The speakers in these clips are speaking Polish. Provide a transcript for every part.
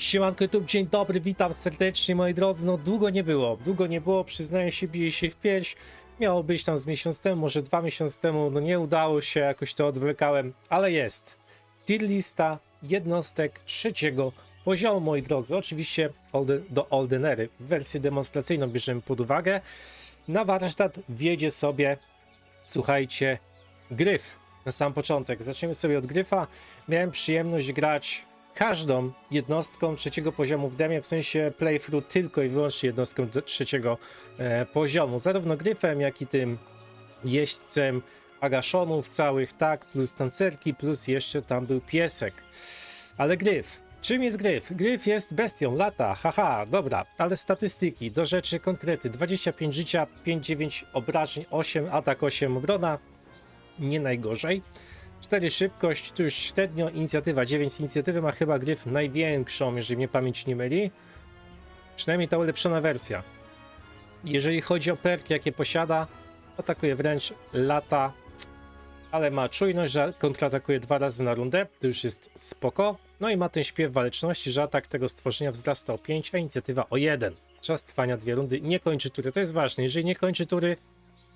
Siemanko YouTube, dzień dobry, witam serdecznie moi drodzy. No długo nie było, długo nie było, przyznaję się, bije się w pierś. Miało być tam z miesiąc temu, może dwa miesiące temu, no nie udało się, jakoś to odwlekałem, ale jest. Tier lista jednostek trzeciego poziomu, moi drodzy. Oczywiście do Oldenery. Wersję demonstracyjną bierzemy pod uwagę. Na warsztat wjedzie sobie, słuchajcie, gryf na sam początek. Zaczniemy sobie od gryfa. Miałem przyjemność grać każdą jednostką trzeciego poziomu w demie, w sensie playthrough tylko i wyłącznie jednostką trzeciego e, poziomu. Zarówno gryfem, jak i tym jeźdźcem agaszonów całych, tak, plus tancerki, plus jeszcze tam był piesek. Ale gryf. Czym jest gryf? Gryf jest bestią, lata, haha, dobra, ale statystyki, do rzeczy konkrety. 25 życia, 5-9 obrażeń, 8 atak, 8 obrona, nie najgorzej. 4 szybkość, tu już średnio, inicjatywa 9. Inicjatywy ma chyba gryf największą, jeżeli mnie pamięć nie myli. Przynajmniej ta ulepszona wersja. Jeżeli chodzi o perki, jakie posiada, atakuje wręcz lata, ale ma czujność, że kontratakuje dwa razy na rundę, to już jest spoko. No i ma ten śpiew waleczności, że atak tego stworzenia wzrasta o 5, a inicjatywa o 1. Czas trwania dwie rundy, nie kończy tury, to jest ważne. Jeżeli nie kończy tury,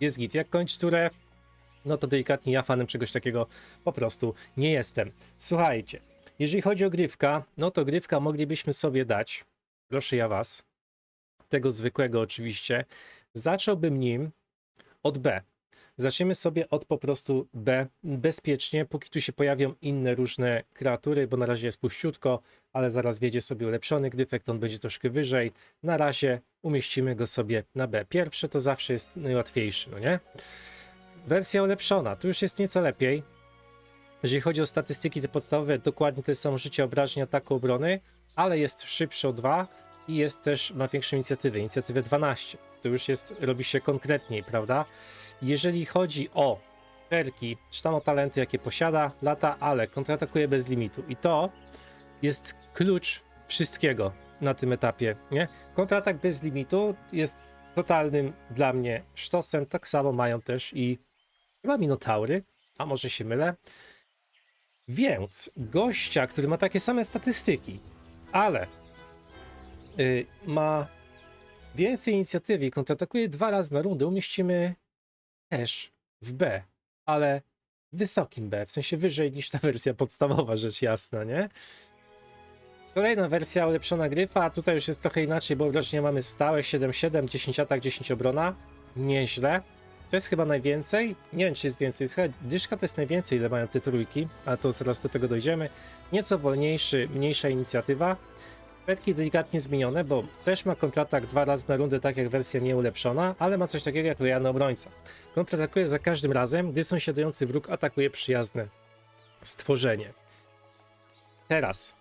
jest git. Jak kończy turę, no to delikatnie ja fanem czegoś takiego po prostu nie jestem. Słuchajcie, jeżeli chodzi o grywka, no to grywka moglibyśmy sobie dać, proszę ja was, tego zwykłego oczywiście, zacząłbym nim od B. Zaczniemy sobie od po prostu B, bezpiecznie, póki tu się pojawią inne różne kreatury, bo na razie jest puściutko, ale zaraz wiedzie sobie ulepszony gryfek, to on będzie troszkę wyżej. Na razie umieścimy go sobie na B. Pierwsze to zawsze jest najłatwiejszy, no nie? Wersja ulepszona, tu już jest nieco lepiej. Jeżeli chodzi o statystyki te podstawowe, dokładnie to samo życie, obrażeń, ataku, obrony, ale jest szybszy o 2 i jest też, ma większą inicjatywę, inicjatywę 12. To już jest, robi się konkretniej, prawda? Jeżeli chodzi o perki, czy tam o talenty, jakie posiada, lata, ale kontratakuje bez limitu. I to jest klucz wszystkiego na tym etapie, nie? Kontratak bez limitu jest totalnym dla mnie sztosem. Tak samo mają też i chyba Minotaury, a może się mylę. Więc gościa, który ma takie same statystyki, ale y, ma więcej inicjatywy i kontratakuje dwa razy na rundę, umieścimy też w B, ale w wysokim B, w sensie wyżej niż ta wersja podstawowa, rzecz jasna, nie? Kolejna wersja ulepszona gryfa, tutaj już jest trochę inaczej, bo obrażenia mamy stałe 7-7, 10 atak, 10 obrona. Nieźle. To jest chyba najwięcej. Nie wiem, czy jest więcej. Chyba dyszka to jest najwięcej, ile mają te trójki, a to zaraz do tego dojdziemy. Nieco wolniejszy, mniejsza inicjatywa. Perki delikatnie zmienione, bo też ma kontratak dwa razy na rundę, tak jak wersja nieulepszona, ale ma coś takiego jak lojalny obrońca. Kontratakuje za każdym razem, gdy sąsiadujący wróg atakuje przyjazne stworzenie. Teraz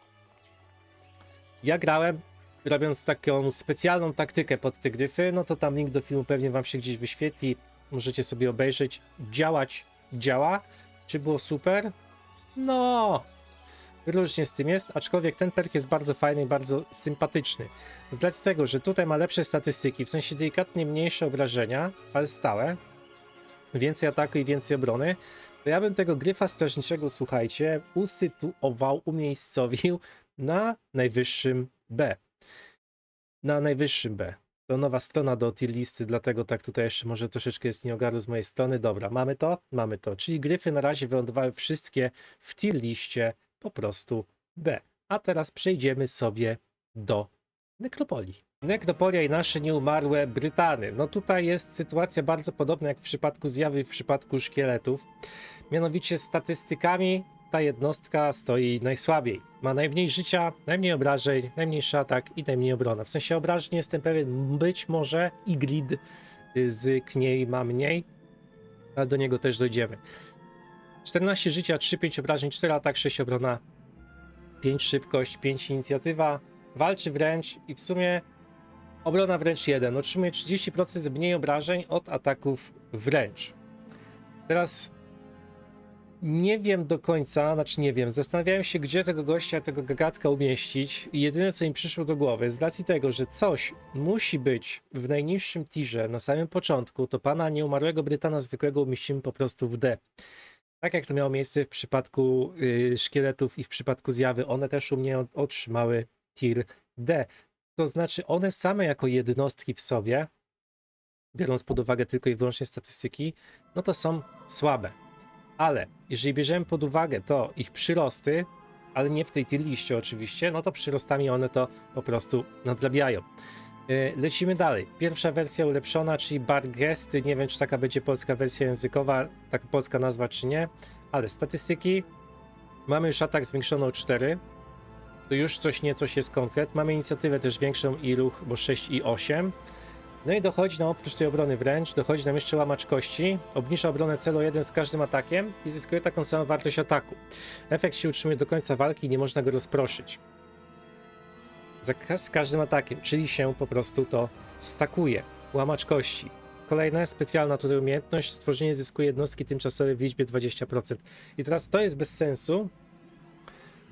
ja grałem, robiąc taką specjalną taktykę pod te gryfy, no to tam link do filmu pewnie wam się gdzieś wyświetli, możecie sobie obejrzeć. Działać działa. Czy było super? No, różnie z tym jest, aczkolwiek ten perk jest bardzo fajny i bardzo sympatyczny. Z tego, że tutaj ma lepsze statystyki, w sensie delikatnie mniejsze obrażenia, ale stałe, więcej ataku i więcej obrony, to ja bym tego gryfa strażniczego, słuchajcie, usytuował, umiejscowił na najwyższym B. Na najwyższym B. To nowa strona do tier listy, dlatego tak tutaj jeszcze może troszeczkę jest nieogarny z mojej strony. Dobra, mamy to? Mamy to. Czyli gryfy na razie wylądowały wszystkie w tier liście po prostu B. A teraz przejdziemy sobie do nekropolii. Nekropolia i nasze nieumarłe Brytany. No tutaj jest sytuacja bardzo podobna jak w przypadku zjawy w przypadku szkieletów. Mianowicie statystykami ta jednostka stoi najsłabiej. Ma najmniej życia, najmniej obrażeń, najmniejszy atak i najmniej obrona. W sensie obrażeń jestem pewien, być może i grid z Kniej ma mniej, ale do niego też dojdziemy. 14 życia, 3-5 obrażeń, 4 atak, 6 obrona, 5 szybkość, 5 inicjatywa, walczy wręcz i w sumie obrona wręcz 1. Otrzymuje 30% mniej obrażeń od ataków wręcz. Teraz nie wiem do końca, znaczy nie wiem, zastanawiałem się, gdzie tego gościa, tego gagatka umieścić i jedyne, co mi przyszło do głowy, z racji tego, że coś musi być w najniższym tirze na samym początku, to pana nieumarłego Brytana zwykłego umieścimy po prostu w D. Tak jak to miało miejsce w przypadku y, szkieletów i w przypadku zjawy, one też u mnie otrzymały tier D. To znaczy one same jako jednostki w sobie, biorąc pod uwagę tylko i wyłącznie statystyki, no to są słabe. Ale jeżeli bierzemy pod uwagę to ich przyrosty, ale nie w tej tier liście oczywiście, no to przyrostami one to po prostu nadrabiają. Yy, Lecimy dalej. Pierwsza wersja ulepszona, czyli Bargesty. Nie wiem, czy taka będzie polska wersja językowa, taka polska nazwa, czy nie, ale statystyki. Mamy już atak zwiększoną o 4. To już coś nieco jest konkret. Mamy inicjatywę też większą i ruch, bo 6 i 8. No i dochodzi nam oprócz tej obrony wręcz, dochodzi nam jeszcze łamacz kości, obniża obronę celu 1 z każdym atakiem i zyskuje taką samą wartość ataku. Efekt się utrzymuje do końca walki i nie można go rozproszyć. Ka- z każdym atakiem, czyli się po prostu to stakuje. Łamacz kości. Kolejna specjalna tutaj umiejętność, stworzenie zyskuje jednostki tymczasowe w liczbie 20%. I teraz to jest bez sensu,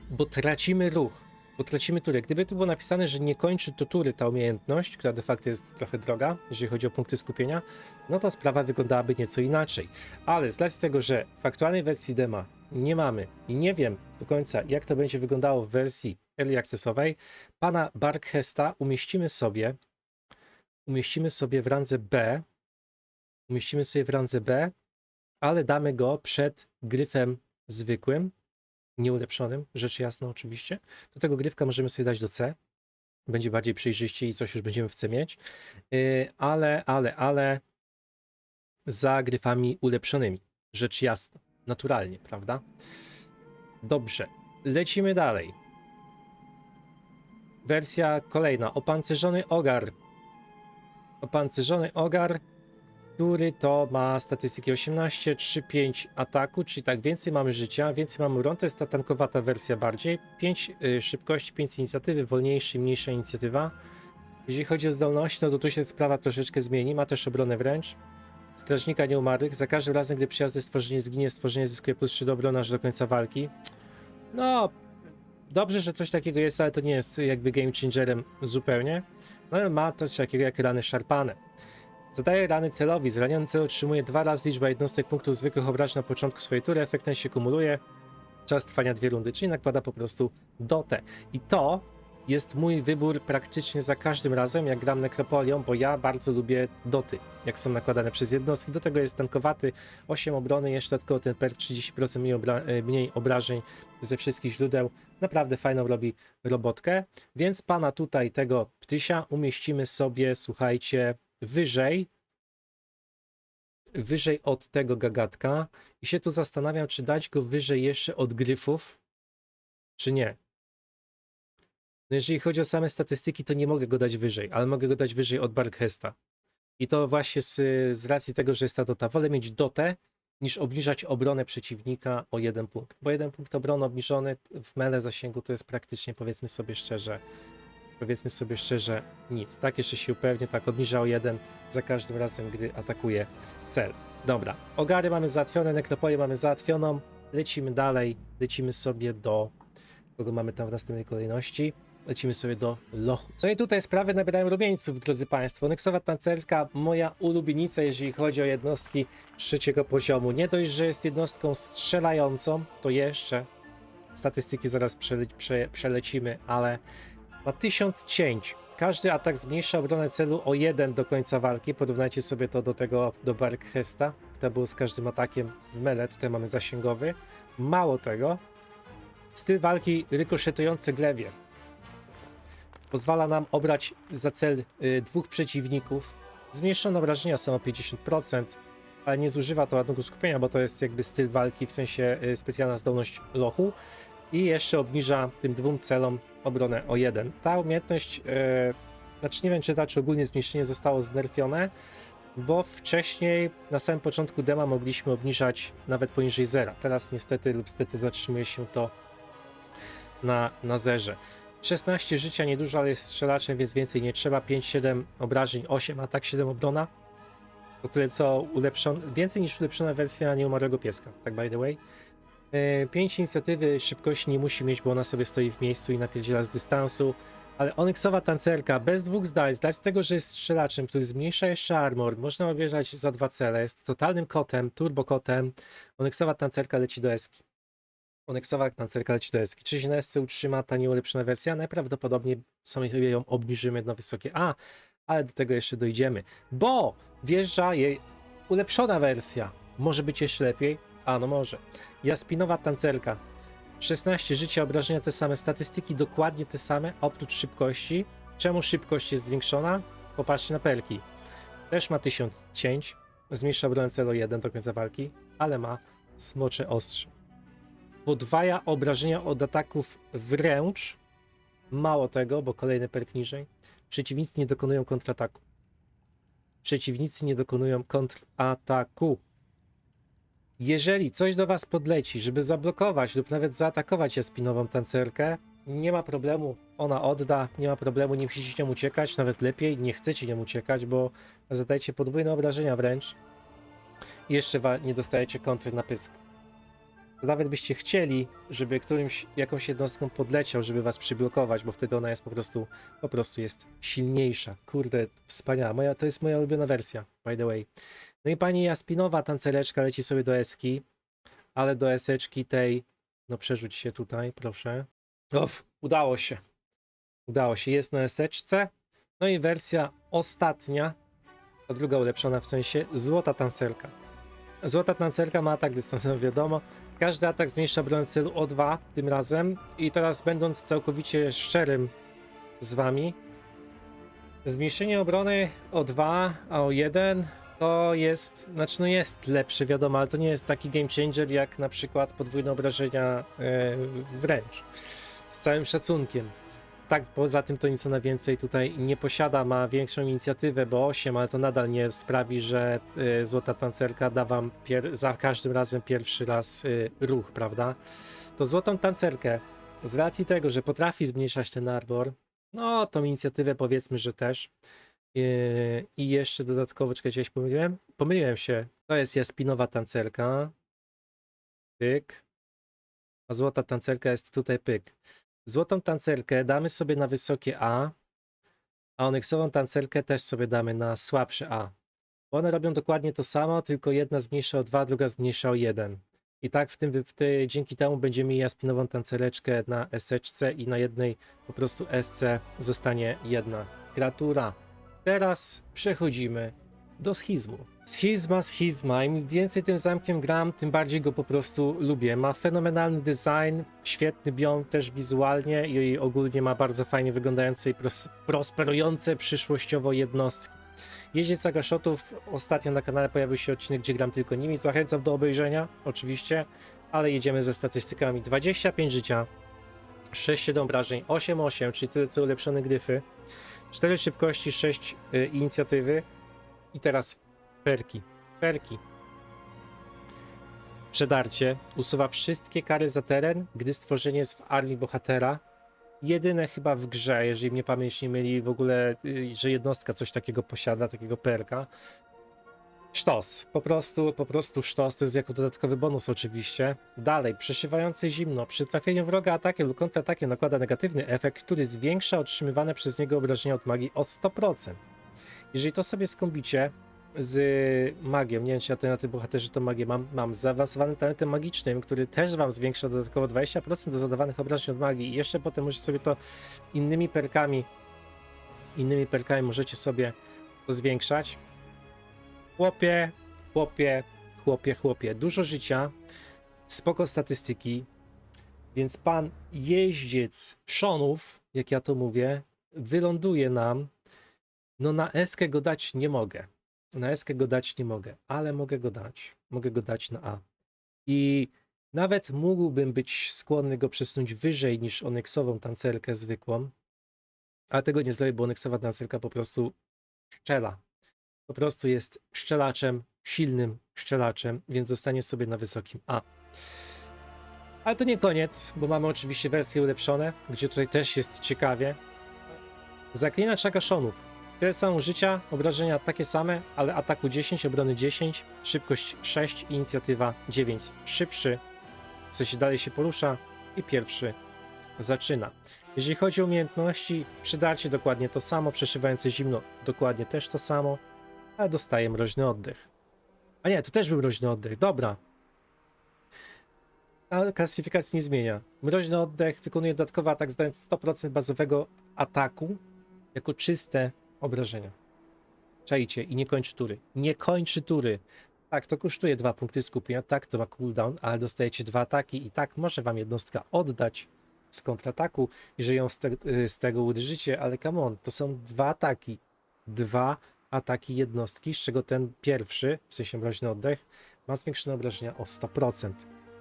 bo tracimy ruch, bo tracimy turę. Gdyby tu było napisane, że nie kończy to tury ta umiejętność, która de facto jest trochę droga, jeżeli chodzi o punkty skupienia, no to sprawa wyglądałaby nieco inaczej. Ale z racji tego, że w aktualnej wersji dema nie mamy i nie wiem do końca, jak to będzie wyglądało w wersji early accessowej, pana Barkhesta umieścimy sobie umieścimy sobie w randze B umieścimy sobie w randze B, ale damy go przed gryfem zwykłym, nieulepszonym, rzecz jasna oczywiście. Do tego gryfka możemy sobie dać do C. Będzie bardziej przejrzyście i coś już będziemy w C mieć. Yy, ale, ale, ale za gryfami ulepszonymi. Rzecz jasna. Naturalnie, prawda? Dobrze. Lecimy dalej. Wersja kolejna. Opancerzony ogar. Opancerzony ogar który to ma statystyki 18, 3, 5 ataku, czyli tak więcej mamy życia, więcej mamy run, to jest ta tankowata wersja bardziej. 5 y, szybkości, 5 inicjatywy, wolniejszy, mniejsza inicjatywa. Jeżeli chodzi o zdolność, no to tu się sprawa troszeczkę zmieni, ma też obronę wręcz. Strażnika nieumarłych, za każdym razem, gdy przyjazdy stworzenie zginie, stworzenie zyskuje plus 3 do obrony aż do końca walki. No, dobrze, że coś takiego jest, ale to nie jest jakby game changerem zupełnie. No ale ma też takiego jak rany szarpane. Zadaje rany celowi. Zraniony cel otrzymuje dwa razy liczbę jednostek punktów zwykłych obrażeń na początku swojej tury. Efekt ten się kumuluje. Czas trwania dwie rundy, czyli nakłada po prostu dotę. I to jest mój wybór praktycznie za każdym razem, jak gram Nekropolią, bo ja bardzo lubię doty, jak są nakładane przez jednostki. Do tego jest tankowaty, 8 obrony, jeszcze dodatkowo ten perk 30% mniej, obra e, mniej obrażeń ze wszystkich źródeł. Naprawdę fajną robi robotkę. Więc pana tutaj, tego ptysia, umieścimy sobie, słuchajcie, wyżej wyżej od tego gagatka i się tu zastanawiam, czy dać go wyżej jeszcze od gryfów, czy nie. No jeżeli chodzi o same statystyki, to nie mogę go dać wyżej, ale mogę go dać wyżej od Barkhesta. I to właśnie z, z racji tego, że jest ta dota. Wolę mieć dotę, niż obniżać obronę przeciwnika o jeden punkt. Bo jeden punkt obrony obniżony w mele zasięgu to jest praktycznie, powiedzmy sobie szczerze, powiedzmy sobie szczerze, nic. Tak, jeszcze się upewnię, tak, obniża o jeden za każdym razem, gdy atakuje cel. Dobra, ogary mamy załatwione, nekropoje mamy załatwioną, lecimy dalej, lecimy sobie do, kogo mamy tam w następnej kolejności, lecimy sobie do lochu. No i tutaj sprawy nabierają rumieńców, drodzy Państwo. Onyksowa tancerska, moja ulubienica, jeżeli chodzi o jednostki trzeciego poziomu. Nie dość, że jest jednostką strzelającą, to jeszcze statystyki zaraz przele prze przelecimy, ale ma 1000 cięć. Każdy atak zmniejsza obronę celu o 1 do końca walki. Porównajcie sobie to do tego, do Barkhesta, który był z każdym atakiem w mele. Tutaj mamy zasięgowy. Mało tego, styl walki rykoszetujący glewie. Pozwala nam obrać za cel y, dwóch przeciwników. Zmniejszone obrażenia są o 50%, ale nie zużywa to ładnego skupienia, bo to jest jakby styl walki, w sensie y, specjalna zdolność lochu. I jeszcze obniża tym dwóm celom obronę o jeden. Ta umiejętność, e, znaczy nie wiem czy ta, czy ogólnie zmniejszenie zostało znerfione, bo wcześniej na samym początku dema mogliśmy obniżać nawet poniżej zera. Teraz niestety lub stety zatrzymuje się to na, na zerze. 16 życia niedużo, ale jest strzelaczem, więc więcej nie trzeba. 5-7 obrażeń, 8 atak, 7 obrona. To tyle co ulepszone, więcej niż ulepszona wersja nieumarłego pieska, tak by the way. 5 inicjatywy szybkości nie musi mieć, bo ona sobie stoi w miejscu i napierdziela z dystansu. Ale Onyksowa tancerka bez dwóch zdań, zdać z tego, że jest strzelaczem, który zmniejsza jeszcze armor, można obierzać za dwa cele, jest totalnym kotem, turbo kotem. Onyksowa tancerka leci do eski. Onexowa tancerka leci do Eski. Czy się na Esce utrzyma ta nieulepszona wersja? Najprawdopodobniej sobie ją obniżymy na wysokie A, ale do tego jeszcze dojdziemy, bo wjeżdża jej ulepszona wersja. Może być jeszcze lepiej? A, no może. Jaspinowa tancerka. 16 życia, obrażenia te same, statystyki dokładnie te same, oprócz szybkości. Czemu szybkość jest zwiększona? Popatrzcie na perki. Też ma 1000 cięć, zmniejsza obronę celu 1 do końca walki, ale ma smocze ostrze. Podwaja obrażenia od ataków wręcz. Mało tego, bo kolejny perk niżej. Przeciwnicy nie dokonują kontrataku. Przeciwnicy nie dokonują kontrataku. Jeżeli coś do was podleci, żeby zablokować lub nawet zaatakować jaspinową tancerkę, nie ma problemu, ona odda, nie ma problemu, nie musicie nią uciekać, nawet lepiej, nie chcecie nią uciekać, bo zadajecie podwójne obrażenia wręcz i jeszcze nie dostajecie kontry na pysk. Nawet byście chcieli, żeby którymś, jakąś jednostką podleciał, żeby was przyblokować, bo wtedy ona jest po prostu, po prostu jest silniejsza. Kurde, wspaniała. Moja, to jest moja ulubiona wersja, by the way. No i pani Jaspinowa tancereczka leci sobie do Eski, ale do Eseczki tej, no przerzuć się tutaj, proszę. Of, udało się. Udało się, jest na Eseczce. No i wersja ostatnia, ta druga ulepszona w sensie, złota tancerka. Złota tancerka ma atak dystansowy, wiadomo. Każdy atak zmniejsza obronę celu o 2 tym razem. I teraz będąc całkowicie szczerym z wami, zmniejszenie obrony o 2, a o 1 to jest, znaczy no jest lepsze, wiadomo, ale to nie jest taki game changer jak na przykład podwójne obrażenia e, wręcz. Z całym szacunkiem. Tak, poza tym to nic na więcej tutaj nie posiada, ma większą inicjatywę, bo 8, ale to nadal nie sprawi, że e, Złota Tancerka da wam za każdym razem pierwszy raz e, ruch, prawda? To Złotą Tancerkę, z racji tego, że potrafi zmniejszać ten arbor, no tą inicjatywę powiedzmy, że też, Yy, I jeszcze dodatkowo, czekajcie, gdzieś pomyliłem? Pomyliłem się. To jest jaspinowa tancerka. Pyk. A złota tancerka jest tutaj pyk. Złotą tancerkę damy sobie na wysokie A, a onyksową tancerkę też sobie damy na słabsze A. Bo one robią dokładnie to samo, tylko jedna zmniejsza o 2, druga zmniejsza o 1. I tak w tym, w tej, dzięki temu będziemy mieli jaspinową tancereczkę na SC i na jednej po prostu SC zostanie jedna. Gratura. Teraz przechodzimy do schizmu. Schizma, schizma. Im więcej tym zamkiem gram, tym bardziej go po prostu lubię. Ma fenomenalny design, świetny biom też wizualnie i ogólnie ma bardzo fajnie wyglądające i pros- prosperujące przyszłościowo jednostki. Jeździec Agashotów, ostatnio na kanale pojawił się odcinek, gdzie gram tylko nimi. Zachęcam do obejrzenia, oczywiście, ale jedziemy ze statystykami. 25 życia, 6-7 obrażeń, 8-8, czyli tyle co ulepszone gryfy. 4 szybkości, 6 y, inicjatywy i teraz perki. Perki. Przedarcie usuwa wszystkie kary za teren, gdy stworzenie jest w armii bohatera. Jedyne chyba w grze, jeżeli mnie pamięć nie myli, w ogóle, y, że jednostka coś takiego posiada, takiego perka. Sztos, po prostu, po prostu sztos, to jest jako dodatkowy bonus oczywiście. Dalej, przeszywające zimno. Przy trafieniu wroga atakiem lub kontratakiem nakłada negatywny efekt, który zwiększa otrzymywane przez niego obrażenia od magii o 100%. Jeżeli to sobie skombicie z magią, nie wiem czy ja tutaj na tym bohaterze to magię mam, mam zaawansowanym talentem magicznym, który też wam zwiększa dodatkowo 20% do zadawanych obrażeń od magii i jeszcze potem możecie sobie to innymi perkami, innymi perkami możecie sobie to zwiększać. Chłopie, chłopie, chłopie, chłopie. Dużo życia, spoko statystyki, więc pan jeździec Szonów, jak ja to mówię, wyląduje nam. No na eskę go dać nie mogę. Na eskę go dać nie mogę, ale mogę go dać. Mogę go dać na A. I nawet mógłbym być skłonny go przesunąć wyżej niż onyksową tancerkę zwykłą, ale tego nie zrobię, bo onyksowa tancerka po prostu szczela po prostu jest szczelaczem, silnym szczelaczem, więc zostanie sobie na wysokim A. Ale to nie koniec, bo mamy oczywiście wersje ulepszone, gdzie tutaj też jest ciekawie. Zaklinacz Agaszonów. Tyle samo życia, obrażenia takie same, ale ataku 10, obrony 10, szybkość 6, inicjatywa 9. Szybszy, w sensie dalej się porusza i pierwszy zaczyna. Jeżeli chodzi o umiejętności, przydarcie dokładnie to samo, przeszywające zimno dokładnie też to samo, ale dostaje mroźny oddech. A nie, to też był mroźny oddech, dobra. A klasyfikacji nie zmienia. Mroźny oddech wykonuje dodatkowy atak zdając 100% bazowego ataku jako czyste obrażenia. Czajcie i nie kończy tury. Nie kończy tury. Tak, to kosztuje dwa punkty skupienia, tak, to ma cooldown, ale dostajecie dwa ataki i tak może wam jednostka oddać z kontrataku, jeżeli ją z, te, y, z tego uderzycie, ale come on, to są dwa ataki. Dwa ataki jednostki, z czego ten pierwszy, w sensie mroźny oddech, ma zwiększone obrażenia o 100%.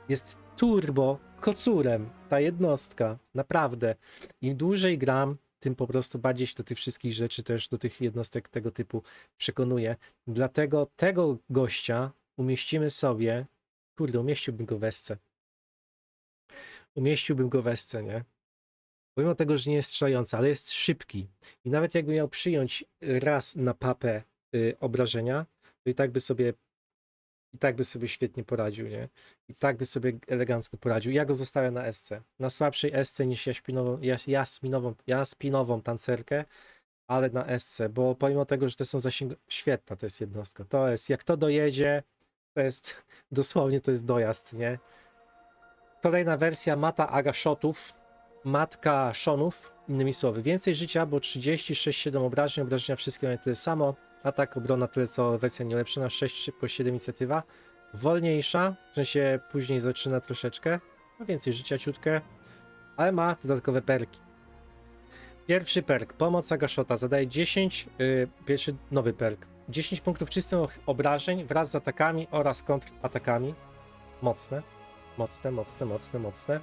Jest turbo kocurem ta jednostka, naprawdę. Im dłużej gram, tym po prostu bardziej się do tych wszystkich rzeczy też, do tych jednostek tego typu przekonuję. Dlatego tego gościa umieścimy sobie, kurde, umieściłbym go w esce. Umieściłbym go w esce, nie? Pomimo tego, że nie jest strzelający, ale jest szybki. I nawet jakby miał przyjąć raz na papę y, obrażenia, to i tak by sobie i tak by sobie świetnie poradził, nie? I tak by sobie elegancko poradził. Ja go zostawiam na SC. Na słabszej SC niż jaśminową, jas, jasminową, jaspinową tancerkę, ale na SC, bo pomimo tego, że to są zasięg... Świetna to jest jednostka. To jest, jak to dojedzie, to jest, dosłownie to jest dojazd, nie? Kolejna wersja Mata Aga Shotów, Matka Shonów, innymi słowy. Więcej życia, bo 36-7 obrażeń, obrażenia wszystkie mają tyle samo. Atak, obrona tyle co wersja nieulepszona, 6 szybkość, 7 inicjatywa. Wolniejsza, w sensie później zaczyna troszeczkę, ma więcej życia ciutkę, ale ma dodatkowe perki. Pierwszy perk, pomoc Agashota, zadaje 10, yy, pierwszy nowy perk. 10 punktów czystych obrażeń wraz z atakami oraz kontratakami. Mocne, mocne, mocne, mocne, mocne.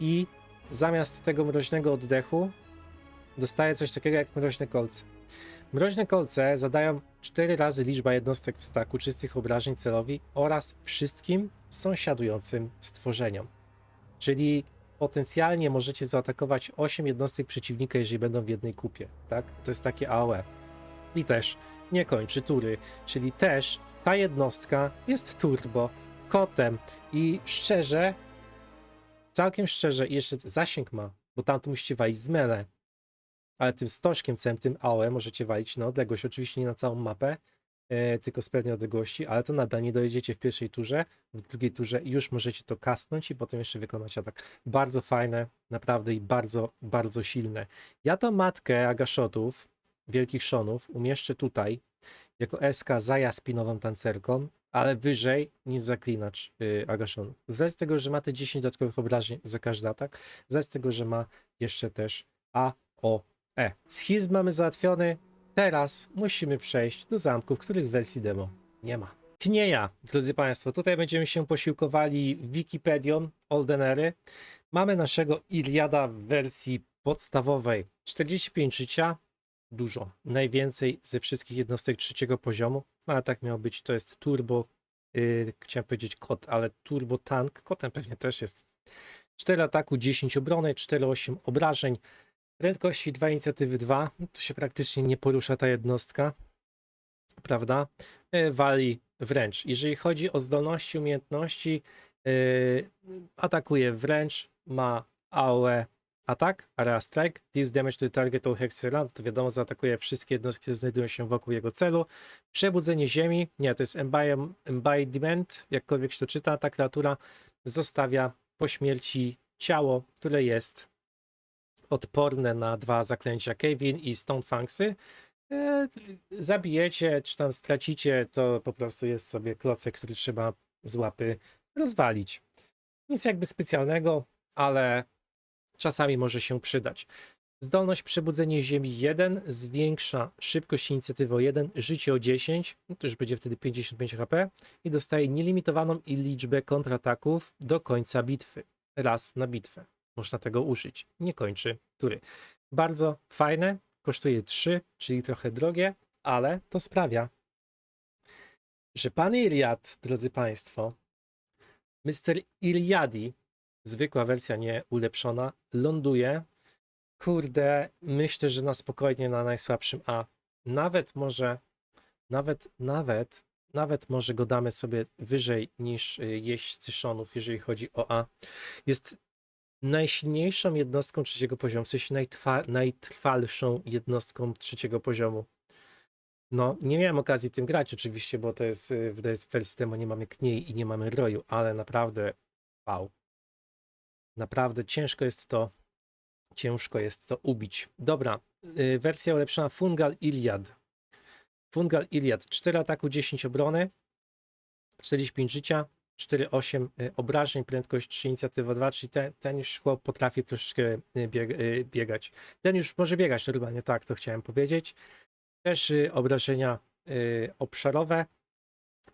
I zamiast tego mroźnego oddechu dostaje coś takiego jak mroźne kolce. Mroźne kolce zadają 4 razy liczba jednostek w staku czystych obrażeń celowi oraz wszystkim sąsiadującym stworzeniom. Czyli potencjalnie możecie zaatakować 8 jednostek przeciwnika, jeżeli będą w jednej kupie, tak? To jest takie AOE. I też nie kończy tury, czyli też ta jednostka jest turbo, kotem i szczerze, całkiem szczerze, jeszcze zasięg ma, bo tam to musicie walić z mele, ale tym stożkiem całym, tym AOE możecie walić na odległość, oczywiście nie na całą mapę, e, tylko z pewnej odległości, ale to nadal nie dojedziecie w pierwszej turze, w drugiej turze już możecie to kasnąć i potem jeszcze wykonać atak. Bardzo fajne, naprawdę i bardzo, bardzo silne. Ja tą matkę Agashotów, Wielkich Szonów, umieszczę tutaj, jako SK za jaspinową tancerką, ale wyżej niż zaklinacz yy, Agashonów. Z tego, że ma te 10 dodatkowych obrażeń za każdy atak, z tego, że ma jeszcze też AOE. Schizm mamy załatwiony, teraz musimy przejść do zamków, których wersji demo nie ma. Knieja, drodzy Państwo, tutaj będziemy się posiłkowali Wikipedią Oldenery. Mamy naszego Iliada w wersji podstawowej 45 życia, dużo, najwięcej ze wszystkich jednostek trzeciego poziomu, no ale tak miało być, to jest turbo, yy, chciałem powiedzieć kot, ale turbo tank, kotem pewnie też jest. 4 ataku, 10 obrony, 4-8 obrażeń, prędkości 2 inicjatywy 2, to się praktycznie nie porusza ta jednostka, prawda? Yy, wali wręcz. Jeżeli chodzi o zdolności, umiejętności, yy, atakuje wręcz, ma AOE atak, area strike, this damage to target or hexera, to wiadomo, zaatakuje wszystkie jednostki, które znajdują się wokół jego celu. Przebudzenie ziemi, nie, to jest embodiment jakkolwiek się to czyta, ta kreatura zostawia po śmierci ciało, które jest odporne na dwa zaklęcia Kevin i Stone Funksy. E, zabijecie, czy tam stracicie, to po prostu jest sobie klocek, który trzeba z łapy rozwalić. Nic jakby specjalnego, ale czasami może się przydać. Zdolność przebudzenie ziemi 1 zwiększa szybkość inicjatywy o 1, życie o 10, no to już będzie wtedy 55 HP i dostaje nielimitowaną liczbę kontrataków do końca bitwy. Raz na bitwę. Można tego użyć. Nie kończy tury. Bardzo fajne, kosztuje 3, czyli trochę drogie, ale to sprawia, że pan Iliad, drodzy Państwo, Mr. Iliadi, zwykła wersja nie ulepszona, ląduje. Kurde, myślę, że na spokojnie na najsłabszym A. Nawet może, nawet, nawet, nawet może go damy sobie wyżej niż y, jeźdźcy Szonów, jeżeli chodzi o A. Jest najsilniejszą jednostką trzeciego poziomu, w sensie najtrwa, najtrwalszą jednostką trzeciego poziomu. No, nie miałem okazji tym grać oczywiście, bo to jest y, w wersji demo nie mamy kniej i nie mamy roju, ale naprawdę Wow. Naprawdę ciężko jest to, ciężko jest to ubić. Dobra, y, wersja ulepszona Fungal Iliad. Fungal Iliad, 4 ataku, 10 obrony, 45 życia, 4-8 y, obrażeń, prędkość 3, inicjatywa 2, czyli ten, ten już chłop potrafi troszeczkę y, bieg, biegać. Ten już może biegać normalnie, tak, to chciałem powiedzieć. Też obrażenia obszarowe,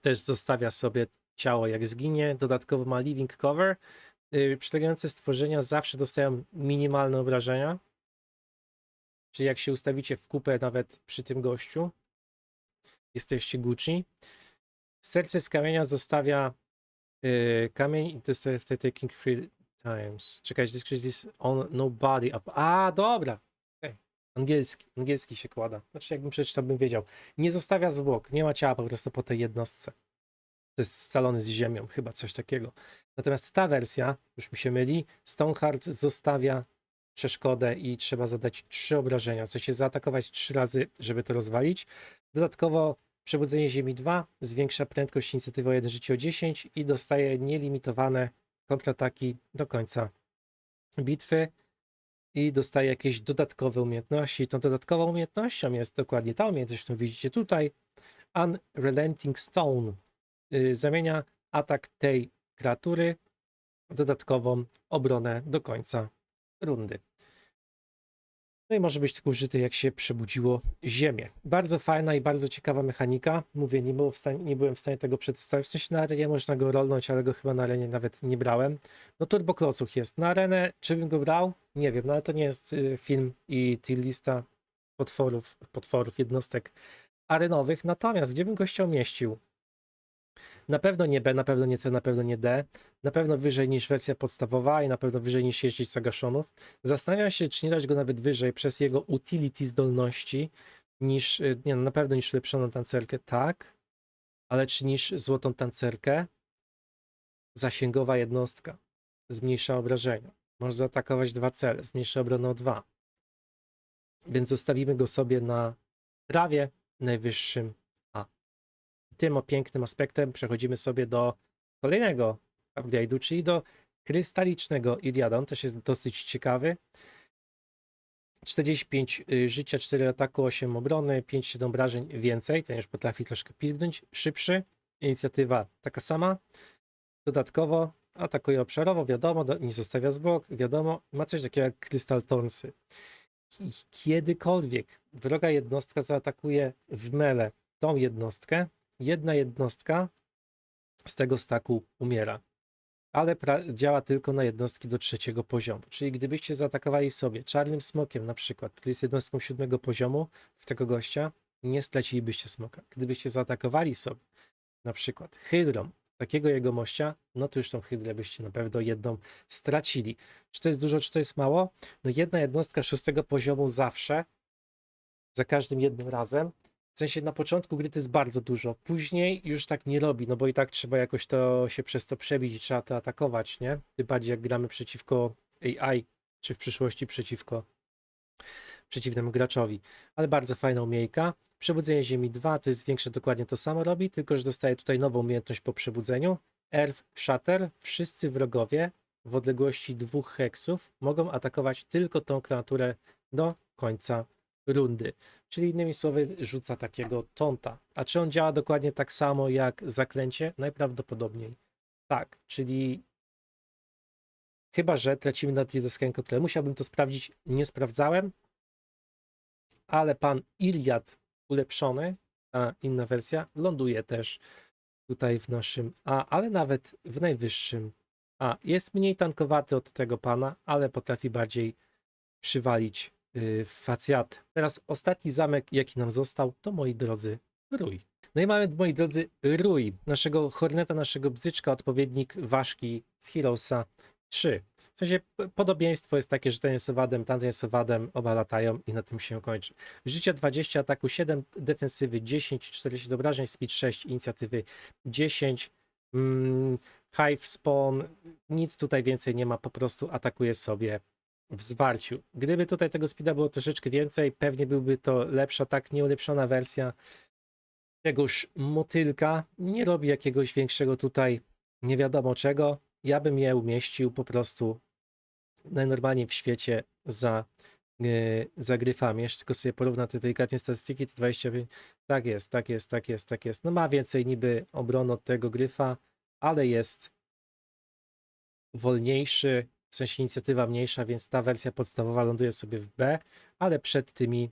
też zostawia sobie ciało jak zginie, dodatkowo ma living cover. Y, Przylegające stworzenia zawsze dostają minimalne obrażenia, czyli jak się ustawicie w kupę nawet przy tym gościu, jesteście Gucci. Serce z kamienia zostawia y, kamień i to jest wtedy taking three times. Czekaj, decrease this on nobody up. A, dobra. Okay. Angielski, angielski się kłada. Znaczy, jakbym przeczytał, bym wiedział. Nie zostawia zwłok, nie ma ciała po prostu po tej jednostce. To jest scalony z ziemią, chyba coś takiego. Natomiast ta wersja, już mi się myli, Stoneheart zostawia przeszkodę i trzeba zadać trzy obrażenia. W sensie zaatakować trzy razy, żeby to rozwalić. Dodatkowo Przebudzenie Ziemi 2 zwiększa prędkość inicjatywy o 1 życie o 10 i dostaje nielimitowane kontrataki do końca bitwy i dostaje jakieś dodatkowe umiejętności. Tą dodatkową umiejętnością jest dokładnie ta umiejętność, którą widzicie tutaj. Unrelenting Stone zamienia atak tej kreatury w dodatkową obronę do końca rundy. No i może być tylko użyty, jak się przebudziło ziemię. Bardzo fajna i bardzo ciekawa mechanika. Mówię, nie, było w stanie, nie byłem w stanie tego przetestować. W sensie na arenie można go rolnąć, ale go chyba na arenie nawet nie brałem. No Turbo Klocuch jest. Na arenę, czy bym go brał? Nie wiem, no ale to nie jest y, film i tier lista potworów, potworów, jednostek arenowych. Natomiast gdzie bym go chciał mieścił? Na pewno nie B, na pewno nie C, na pewno nie D. Na pewno wyżej niż wersja podstawowa i na pewno wyżej niż jeździć Sagaszonów. Zastanawiam się, czy nie dać go nawet wyżej przez jego utility zdolności niż, y, nie no, na pewno niż ulepszoną tancerkę, tak, ale czy niż złotą tancerkę? Zasięgowa jednostka, zmniejsza obrażenia. Może zaatakować dwa cele, zmniejsza obronę o dwa. Więc zostawimy go sobie na prawie najwyższym. Tym o pięknym aspektem przechodzimy sobie do kolejnego upgrade'u, czyli do krystalicznego Iliada. On też jest dosyć ciekawy. 45 y, życia, 4 ataku, 8 obrony, 5-7 obrażeń więcej. Ten już potrafi troszkę pizgnąć. Szybszy. Inicjatywa taka sama. Dodatkowo atakuje obszarowo, wiadomo, do- nie zostawia zwłok, wiadomo. Ma coś takiego jak Crystal Thornsy. I Kiedykolwiek wroga jednostka zaatakuje w mele tą jednostkę, jedna jednostka z tego staku umiera. Ale działa tylko na jednostki do trzeciego poziomu. Czyli gdybyście zaatakowali sobie czarnym smokiem na przykład, który jest jednostką siódmego poziomu w tego gościa, nie stracilibyście smoka. Gdybyście zaatakowali sobie na przykład hydrą takiego jegomościa, no to już tą hydrę byście na pewno jedną stracili. Czy to jest dużo, czy to jest mało? No jedna jednostka szóstego poziomu zawsze, za każdym jednym razem. W sensie na początku gry to jest bardzo dużo, później już tak nie robi, no bo i tak trzeba jakoś to się przez to przebić i trzeba to atakować, nie? Tym bardziej jak gramy przeciwko AI, czy w przyszłości przeciwko przeciwnemu graczowi. Ale bardzo fajna umiejka. Przebudzenie Ziemi 2 to jest większe, dokładnie to samo robi, tylko że dostaje tutaj nową umiejętność po przebudzeniu. Earth Shatter. Wszyscy wrogowie w odległości dwóch heksów mogą atakować tylko tą kreaturę do końca rundy. Czyli innymi słowy rzuca takiego tonta. A czy on działa dokładnie tak samo jak zaklęcie? Najprawdopodobniej tak, czyli chyba, że tracimy nad jednostkę kontrolę. Musiałbym to sprawdzić, nie sprawdzałem, ale pan Iliad ulepszony, ta inna wersja, ląduje też tutaj w naszym A, ale nawet w najwyższym A. Jest mniej tankowaty od tego pana, ale potrafi bardziej przywalić facjat. Teraz ostatni zamek, jaki nam został, to moi drodzy, Rój. No i mamy, moi drodzy, Rój, naszego Horneta, naszego bzyczka, odpowiednik ważki z Heroesa 3. W sensie podobieństwo jest takie, że ten jest owadem, tamten jest owadem, oba latają i na tym się kończy. Życia 20, ataku 7, defensywy 10, 40 obrażeń, speed 6, inicjatywy 10, mm, hive spawn, nic tutaj więcej nie ma, po prostu atakuje sobie w zwarciu. Gdyby tutaj tego speeda było troszeczkę więcej, pewnie byłby to lepsza, tak nieulepszona wersja tegoż motylka. Nie robi jakiegoś większego tutaj nie wiadomo czego. ja bym je umieścił po prostu najnormalniej w świecie za, yy, za gryfami. Jeszcze tylko sobie porównam te delikatnie statystyki, to 25, tak jest, tak jest, tak jest, tak jest. No ma więcej niby obrony od tego gryfa, ale jest wolniejszy, w sensie inicjatywa mniejsza, więc ta wersja podstawowa ląduje sobie w B, ale przed tymi,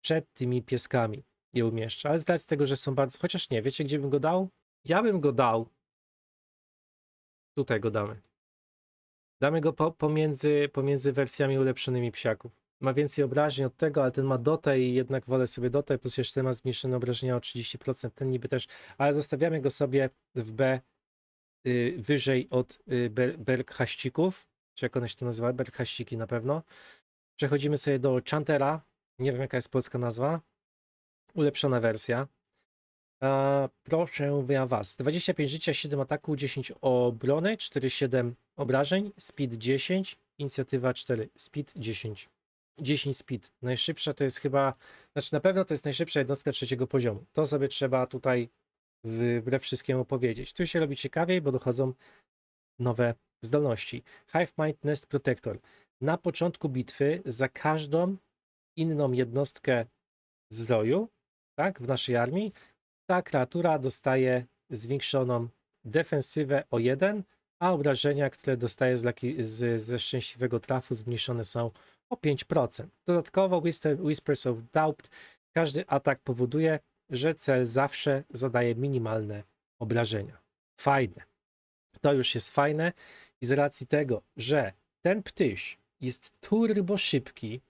przed tymi pieskami je umieszcza. Ale z racji tego, że są bardzo, chociaż nie, wiecie gdzie bym go dał? Ja bym go dał, tutaj go damy. Damy go po, pomiędzy, pomiędzy wersjami ulepszonymi psiaków. Ma więcej obrażeń od tego, ale ten ma dotę i jednak wolę sobie dotę, plus jeszcze ten ma zmniejszone obrażenia o 30%, ten niby też, ale zostawiamy go sobie w B y, wyżej od y, ber, berghaścików, czy jak one się to nazywa, berghaściki na pewno. Przechodzimy sobie do Chantera, nie wiem jaka jest polska nazwa, ulepszona wersja. Proszę ja was. 25 życia, 7 ataku, 10 obrony, 4-7 obrażeń, speed 10, inicjatywa 4, speed 10. 10 speed. Najszybsza to jest chyba, znaczy na pewno to jest najszybsza jednostka trzeciego poziomu. To sobie trzeba tutaj wbrew wszystkiemu powiedzieć. Tu się robi ciekawiej, bo dochodzą nowe zdolności. Hive Mind Nest Protector. Na początku bitwy za każdą inną jednostkę z roju, tak, w naszej armii, ta kreatura dostaje zwiększoną defensywę o 1, a obrażenia, które dostaje z, z, ze szczęśliwego trafu zmniejszone są o 5%. Dodatkowo Whisper, Whispers of Doubt. Każdy atak powoduje, że cel zawsze zadaje minimalne obrażenia. Fajne. To już jest fajne i z racji tego, że ten ptyś jest turbo szybki,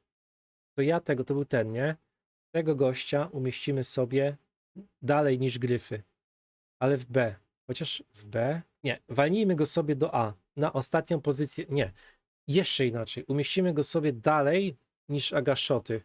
to ja tego, to był ten, nie? Tego gościa umieścimy sobie dalej niż gryfy, ale w B. Chociaż w B? Nie, walnijmy go sobie do A, na ostatnią pozycję. Nie, jeszcze inaczej. Umieścimy go sobie dalej niż agaszoty.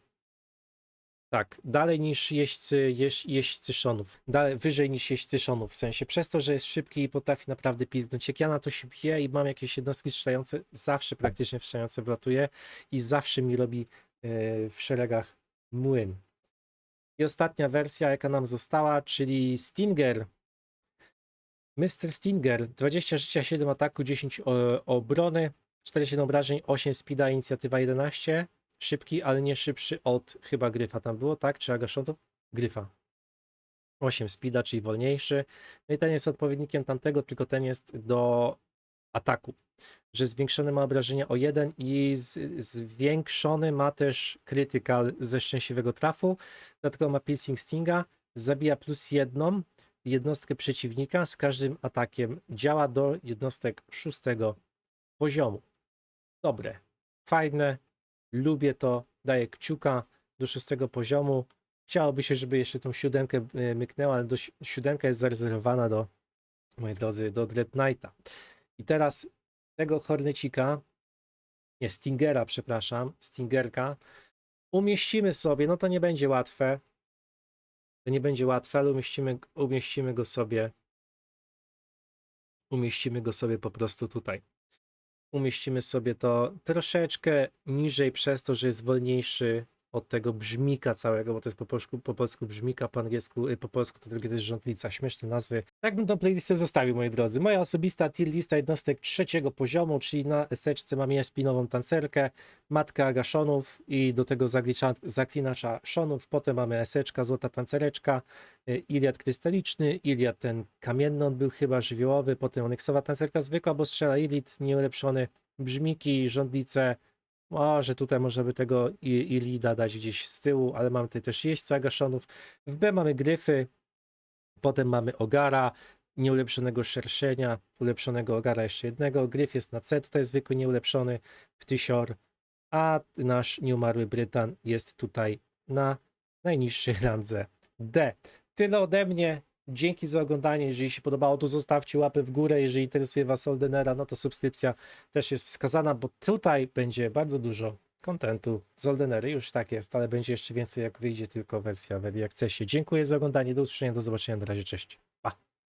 Tak, dalej niż jeźdźcy, jeź, jeźdźcy szonów. Dalej, wyżej niż jeźdźcy szonów, w sensie przez to, że jest szybki i potrafi naprawdę pizdnąć. Jak ja na to się biję i mam jakieś jednostki strzelające, zawsze praktycznie strzelające wlatuje i zawsze mi robi e, w szeregach młyn. I ostatnia wersja, jaka nam została, czyli Stinger. Mr. Stinger, 20 życia, 7 ataku, 10 o, obrony, 47 obrażeń, 8 speeda, inicjatywa 11. Szybki, ale nie szybszy od chyba Gryfa tam było, tak? Czy Agaszotów? Gryfa. 8 speeda, czyli wolniejszy. No i ten jest odpowiednikiem tamtego, tylko ten jest do ataku. Że zwiększone ma obrażenia o 1 i z, zwiększony ma też krytykal ze szczęśliwego trafu. Dodatkowo ma piercing stinga, zabija plus jedną jednostkę przeciwnika z każdym atakiem. Działa do jednostek szóstego poziomu. Dobre, fajne, lubię to, daję kciuka do szóstego poziomu. Chciałoby się, żeby jeszcze tą siódemkę e, myknęła, ale do si- siódemka jest zarezerwowana do, moi drodzy, do Dread Knighta. I teraz tego Hornecika, nie, Stingera, przepraszam, Stingerka, umieścimy sobie, no to nie będzie łatwe, to nie będzie łatwe, ale umieścimy, umieścimy go sobie, umieścimy go sobie po prostu tutaj. Umieścimy sobie to troszeczkę niżej przez to, że jest wolniejszy od tego brzmika całego, bo to jest po polsku, po polsku brzmika, po angielsku, y, po polsku to to jest rządlica, śmieszne nazwy. Tak bym tą playlistę zostawił, moi drodzy. Moja osobista tier lista jednostek trzeciego poziomu, czyli na eseczce mam spinową tancerkę, matkę agaszonów i do tego zaglicza, zaklinacza szonów, potem mamy eseczka, złota tancereczka, y, Iliad krystaliczny, Iliad ten kamienny, on był chyba żywiołowy, potem onyksowa tancerka zwykła, bo strzela Ilit nieulepszony, brzmiki, rządlice, może tutaj można by tego Ilida dać gdzieś z tyłu, ale mamy tutaj też jeźdźca gaszonów. W B mamy gryfy, potem mamy ogara, nieulepszonego szerszenia, ulepszonego ogara jeszcze jednego. Gryf jest na C, tutaj zwykły nieulepszony, ptysior, a nasz nieumarły Brytan jest tutaj na najniższej randze D. Tyle ode mnie. Dzięki za oglądanie. Jeżeli się podobało, to zostawcie łapę w górę. Jeżeli interesuje Was Oldenera, no to subskrypcja też jest wskazana, bo tutaj będzie bardzo dużo kontentu z Oldenery. Już tak jest, ale będzie jeszcze więcej, jak wyjdzie tylko wersja w Early Accessie. Dziękuję za oglądanie. Do usłyszenia, do zobaczenia. Na razie, cześć. Pa.